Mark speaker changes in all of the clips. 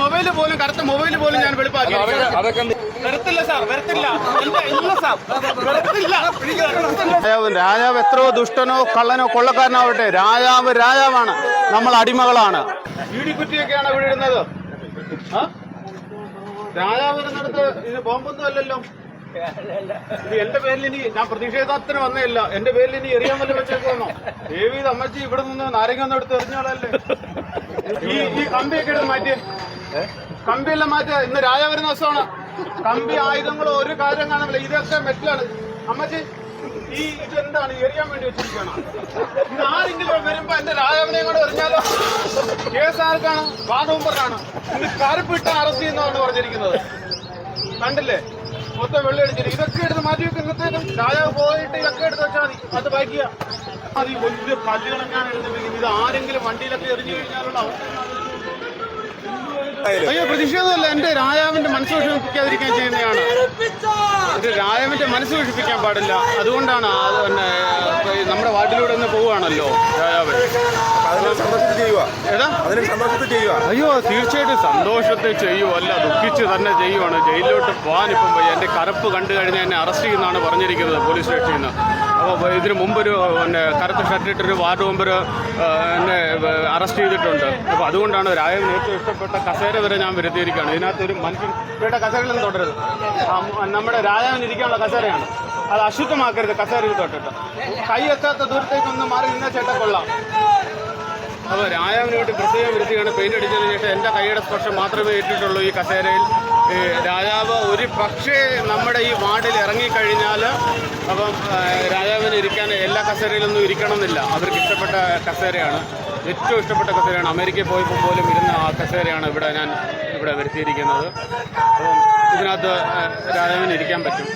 Speaker 1: Mobile പോലും കറുത്ത mobile പോലും ഞാൻ വെളുപ്പാക്കി.
Speaker 2: അതൊക്കെ
Speaker 1: വരത്തില്ല സാർ വരത്തില്ല ഇല്ല, ഇല്ല സാർ. വരത്തില്ല
Speaker 3: രാജാവ് രാജാവ് എത്രയോ ദുഷ്ടനോ കള്ളനോ കൊള്ളക്കാരനാവട്ടെ. രാജാവ് രാജാവാണ്. നമ്മൾ അടിമകളാണ്.
Speaker 1: ഇടിക്കുറ്റിയൊക്കെയാണ് ഇവിടെ ഇടുന്നത്? രാജാവ് ഇരുന്നിടത്ത് ഇത് ബോംബൊന്നും അല്ലല്ലോ. ഇത് എന്റെ പേരിൽ ഇനി ഞാൻ പ്രതിഷേധത്തിന് വന്നേയില്ല. എന്റെ പേരിൽ ഇനി എറിയാൻ വല്ല വെച്ചേക്കുന്നോ ദേവി അമ്മച്ചി ഇവിടെ നിന്ന് നാരങ്ങ ഒന്നും എടുത്ത് എറിഞ്ഞോളല്ലേ ഈ ഈ കമ്പിയൊക്കെ എടുത്ത് മാറ്റിയേ കമ്പിയെല്ലാം മാറ്റ ഇന്ന് രാജ വരുന്ന ദിവസമാണ്. കമ്പി ആയുധങ്ങൾ ഒരു കാര്യം കാണുന്നില്ല. ഇതൊക്കെ മെറ്റലാണ്. അമ്മച്ചി ഈ ഇതെന്താണ് എറിയാൻ വേണ്ടി വെച്ചിരിക്കണം ഇത് ആരെങ്കിലും വരുമ്പോ എന്റെ രാജാവിനെയും കൂടെ എറിഞ്ഞാലോ? കേസ് ആർക്കാണ്? വാദവുമ്പറാണ് ഇത് കറുപ്പിട്ട അറസ്റ്റ് ചെയ്യുന്നതാണ് പറഞ്ഞിരിക്കുന്നത്. കണ്ടില്ലേ? മൊത്തം വെള്ളം അടിച്ചിട്ട്. ഇതൊക്കെ എടുത്ത് മാറ്റി വെക്കും ഇന്നത്തേക്കും. രാജാവ് പോയിട്ട് ഇതൊക്കെ എടുത്ത് വെച്ചാൽ മതി. അത് ബാക്കിയാ അത് വലിയ കല്ലുകളൊക്കെയാണ് എടുത്ത് ഇത് ആരെങ്കിലും വണ്ടിയിലൊക്കെ എറിഞ്ഞു കഴിഞ്ഞാലുള്ള അവസ്ഥ അയ്യോ പ്രതിഷേധമല്ല. എന്റെ രാജാവിന്റെ മനസ്സ് വിഷമിപ്പിക്കാതിരിക്കാൻ ചെയ്യുന്നതാണ്. ഇത് രാജാവിന്റെ മനസ്സ് വിഷമിപ്പിക്കാൻ പാടില്ല. അതുകൊണ്ടാണ് അത് പിന്നെ ഇപ്പൊ ഈ നമ്മുടെ വാർഡിലൂടെ ഒന്ന് പോവുകയാണല്ലോ. രാജാവ്. അയ്യോ തീർച്ചയായിട്ടും സന്തോഷത്തെ ചെയ്യുമല്ല ദുഃഖിച്ച് തന്നെ ചെയ്യുവാണ്. ജയിലിലോട്ട് പോകാൻ ഇപ്പം. എന്റെ കറുപ്പ് കണ്ടു കഴിഞ്ഞാൽ എന്നെ അറസ്റ്റ് ചെയ്യുന്നതാണ് പറഞ്ഞിരിക്കുന്നത് പോലീസ് സ്റ്റേഷനിൽ നിന്ന് അപ്പോൾ ഇതിന് മുമ്പൊരു പിന്നെ കറുത്ത ഷർട്ടിട്ടൊരു വാർഡ് മെമ്പർ എന്നെ അറസ്റ്റ് ചെയ്തിട്ടുണ്ട്. അപ്പോൾ അതുകൊണ്ടാണ് രാജാവിന് ഏറ്റവും ഇഷ്ടപ്പെട്ട കസേര വരെ ഞാൻ വരുത്തിയിരിക്കുകയാണ്. ഇതിനകത്തൊരു മനുഷ്യൻ ഇവിടെ കസേരയിലൊന്നും തുടരുത്. നമ്മുടെ രാജാവിന് ഇരിക്കാനുള്ള കസേരയാണ്. അത് അശുദ്ധമാക്കരുത് കസേരയിൽ തൊട്ടിട്ട്. കൈ എത്താത്ത ദൂരത്തേക്കൊന്ന് മാറി നിന്ന ചേട്ട കൊള്ളാം. അപ്പോൾ രാജാവിന് വേണ്ടി പ്രത്യേകം വൃത്തിയാണ് പെയിന്റ് അടിച്ചതിന് ശേഷം എന്റെ കൈയുടെ സ്പർശം മാത്രമേ ഏറ്റിട്ടുള്ളൂ ഈ കസേരയിൽ. രാജാവ് ഒരു പക്ഷേ നമ്മുടെ ഈ വാർഡിൽ ഇറങ്ങിക്കഴിഞ്ഞാൽ അപ്പം രാജാവിന് ഇരിക്കാൻ എല്ലാ കസേരയിലൊന്നും ഇരിക്കണമെന്നില്ല. അവർക്ക് ഇഷ്ടപ്പെട്ട കസേരയാണ്. ഏറ്റവും ഇഷ്ടപ്പെട്ട കസേരയാണ്. അമേരിക്കയിൽ പോയപ്പോൾ പോലും ഇരുന്ന ആ കസേരയാണ് ഇവിടെ ഞാൻ ഇവിടെ വരുത്തിയിരിക്കുന്നത്. അപ്പം ഇതിനകത്ത് രാജാവിന് ഇരിക്കാൻ പറ്റും.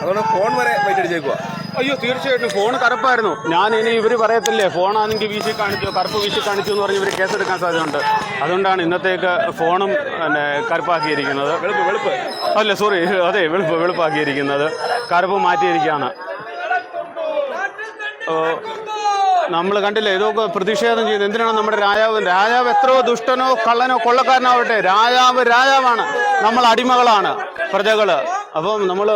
Speaker 2: അതുകൊണ്ട് ഫോൺ വരെ വെയിറ്റ് അടിച്ചേക്കുക
Speaker 1: അയ്യോ തീർച്ചയായിട്ടും ഫോൺ കറുപ്പായിരുന്നു. ഞാൻ ഇനി ഇവർ പറയത്തില്ലേ ഫോണാണെങ്കിൽ വീശി കാണിച്ചു കറുപ്പ് വീശി കാണിച്ചു എന്ന് പറഞ്ഞ് ഇവർ കേസെടുക്കാൻ സാധ്യതയുണ്ട്. അതുകൊണ്ടാണ് ഇന്നത്തേക്ക് ഫോണും പിന്നെ കറുപ്പാക്കിയിരിക്കുന്നത്.
Speaker 2: വെളുപ്പ് വെളുപ്പ്.
Speaker 1: അല്ല സോറി അതെ വെളുപ്പ് വെളുപ്പാക്കിയിരിക്കുന്നത്. കറുപ്പ് മാറ്റിയിരിക്കുകയാണ്. നമ്മൾ കണ്ടില്ലേ ഇതൊക്കെ പ്രതിഷേധം ചെയ്യുന്നത്. എന്തിനാണ് നമ്മുടെ രാജാവ്? രാജാവ് എത്രയോ ദുഷ്ടനോ കള്ളനോ കൊള്ളക്കാരനാവട്ടെ. രാജാവ് രാജാവാണ്. നമ്മൾ അടിമകളാണ് പ്രജകൾ. അപ്പം നമ്മൾ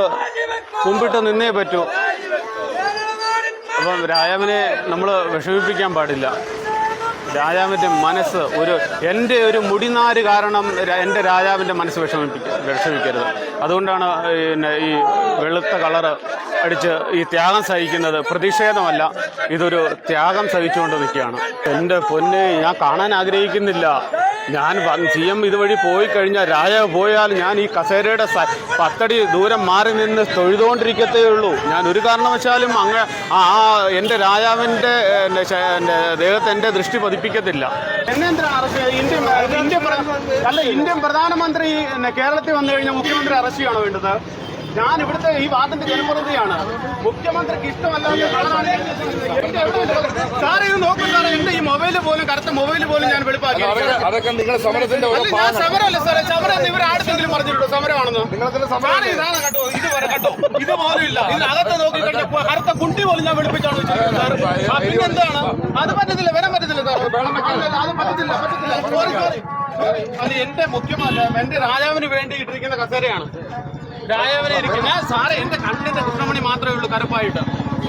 Speaker 1: മുമ്പിട്ട് നിന്നേ പറ്റൂ. അപ്പം രാജാവിനെ നമ്മൾ വിഷമിപ്പിക്കാൻ പാടില്ല. രാജാവിന്റെ മനസ്സ് ഒരു എന്റെ ഒരു മുടിനാര് കാരണം എന്റെ രാജാവിന്റെ മനസ്സ് വിഷമിപ്പിക്ക വിഷമിക്കരുത്. അതുകൊണ്ടാണ് പിന്നെ ഈ വെളുത്ത കളറ് അടിച്ച് ഈ ത്യാഗം സഹിക്കുന്നത് പ്രതിഷേധമല്ല ഇതൊരു ത്യാഗം സഹിച്ചുകൊണ്ട് നിൽക്കുകയാണ്. എന്റെ പൊന്നെ ഞാൻ കാണാൻ ആഗ്രഹിക്കുന്നില്ല. ഞാൻ സി എം ഇതുവഴി പോയി കഴിഞ്ഞാൽ രാജാവ് പോയാൽ ഞാൻ ഈ കസേരയുടെ പത്തടി ദൂരം മാറി നിന്ന് തൊഴുതുകൊണ്ടിരിക്കത്തേ ഉള്ളൂ. ഞാൻ ഒരു കാരണവശാലും അങ്ങ് ആ എന്റെ രാജാവിന്റെ എന്റെ ദേഹത്ത് എന്റെ ദൃഷ്ടി പതിപ്പിക്കത്തില്ല പ്ര- അല്ല ഇന്ത്യൻ പ്രധാനമന്ത്രി കേരളത്തിൽ വന്നു കഴിഞ്ഞാൽ മുഖ്യമന്ത്രി അറസ്റ്റ് ചെയ്യണോ വേണ്ടത്? ഞാൻ ഇവിടുത്തെ ഈ വാർഡിന്റെ ജനപ്രതിയാണ് മുഖ്യമന്ത്രിക്ക് ഇഷ്ടമല്ലാത്ത സാറേ ഇത് നോക്കൂ സാറേ എന്റെ ഈ മൊബൈൽ പോലും കറുത്ത മൊബൈൽ പോലും ഞാൻ വെളുപ്പാക്കി.
Speaker 2: അതൊക്കെ അതൊക്കെ നിങ്ങളുടെ സമരത്തിന്റെ
Speaker 1: സമരമല്ല സാറേ സമരം ഇവർ ആടുത്തെങ്കിലും പറഞ്ഞിട്ടുണ്ടോ? സമരമാണെന്ന്? സാറേ ഇതാണ് കേട്ടോ ഇത് വരെ കേട്ടോ. ഇത് പോലും ഇല്ല ഇതിനകത്ത് നോക്കി കഴിഞ്ഞാൽ കറുത്ത കുണ്ടി പോലും ഞാൻ വെളുപ്പിച്ചാണ് വെച്ചിരിക്കുന്നത് സാർ. ആ, എന്താണ് അത് പറ്റത്തില്ല വരാൻ പറ്റത്തില്ല സാർ അല്ലല്ല, അത് എന്റെ മുഖ്യമല്ല എന്റെ രാജാവിന് വേണ്ടി ഇട്ടിരിക്കുന്ന കസേരയാണ്. രാജാവിനെ ഇരിക്കുന്ന സാറേ എന്റെ കണ്ണിന്റെ കൃഷ്ണമണി മാത്രമേ ഉള്ളൂ കറുപ്പായിട്ട്.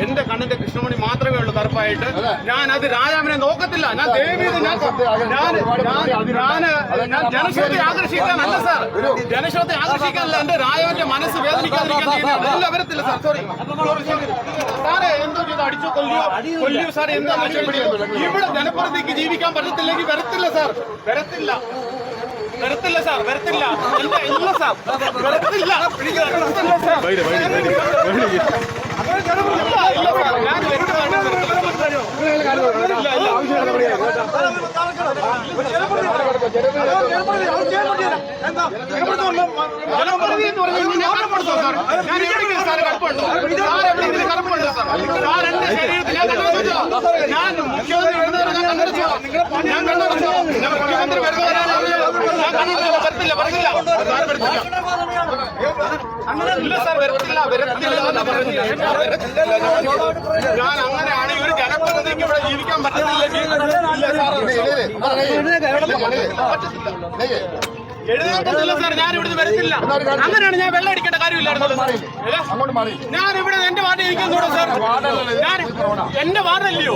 Speaker 1: എന്റെ കണ്ണിന്റെ കൃഷ്ണമണി മാത്രമേ ഉള്ളൂ കറുപ്പായിട്ട്. ഞാൻ അത് രാജാവിനെ നോക്കത്തില്ല. ഞാൻ ദേവിയെ ഞാൻ ഞാൻ ഞാൻ ഞാൻ ജനശ്രദ്ധ ആകർഷിക്കാനല്ല സാർ. ജനശ്രദ്ധയെ ആകർഷിക്കാനല്ല എന്റെ രാജാവിന്റെ മനസ്സ് വേദനിക്കാതിരിക്കാൻ. ഇല്ല വരത്തില്ല സാർ. സോറി സാറേ എന്തോ ചെയ്ത്? അടിച്ചു കൊല്ലിയോ കൊല്ലിയോ സാർ എന്താ ഇവിടെ ജനപ്രതിക്ക് ജീവിക്കാൻ പറ്റത്തില്ലെങ്കിൽ വരത്തില്ല സാർ. വരത്തില്ല. വരത്തില്ല സാർ. വരത്തില്ല. എന്താ ഇല്ല സാർ. വരത്തില്ല. ഞാൻ മുഖ്യമന്ത്രി ഞാൻ? ഞാൻ മുഖ്യമന്ത്രി വരുന്നവരാണ് ഞാൻ കണ്ണടച്ചോ? വരത്തില്ല വരത്തില്ല ഞാൻ- അങ്ങനെയാണ് ഒരു ജനപ്രതിനിധിക്ക് ഇവിടെ ജീവിക്കാൻ പറ്റുന്നില്ലെങ്കിൽ ഇല്ല. എഴുന്നേൽക്കത്തില്ല സാർ ഞാൻ ഇവിടുന്ന് വരത്തില്ല അങ്ങനെയാണ് ഞാൻ വെള്ളം അടിക്കേണ്ട കാര്യമില്ലായിരുന്നു ഞാൻ ഇവിടെ എന്റെ വാർഡ് ഇരിക്കുന്നുണ്ടോ സാർ ഞാൻ എന്റെ വാർഡല്ലയോ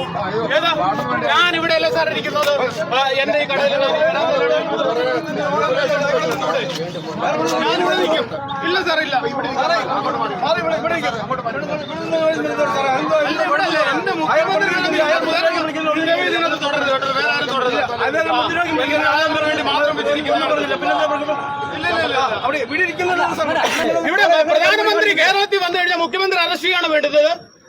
Speaker 1: ഏതാ ഞാൻ ഇവിടെ അല്ലേ സാർ ഇരിക്കുന്നത് എന്റെ ഈ കടയിൽ ഞാനിവിടെ നിൽക്കും ഇല്ല സാർ ഇല്ല ഇവിടെ ഇവിടെ ഇവിടെ. എന്റെ മുഖ്യമന്ത്രി ഇതിനകത്ത് തുടരുത് കേട്ടോ. വേറെ ആരും തുടരുത്. ആ, എനിക്ക് രാജാവിന് വേണ്ടി മാത്രം വെച്ചിരിക്കുന്നു. ഇല്ല, ഇല്ല, ഇല്ല. ഇവിടെ പ്രധാനമന്ത്രി കേരളത്തിൽ വന്നു കഴിഞ്ഞാൽ മുഖ്യമന്ത്രി അറസ്റ്റ് ചെയ്യാണ് വേണ്ടത്.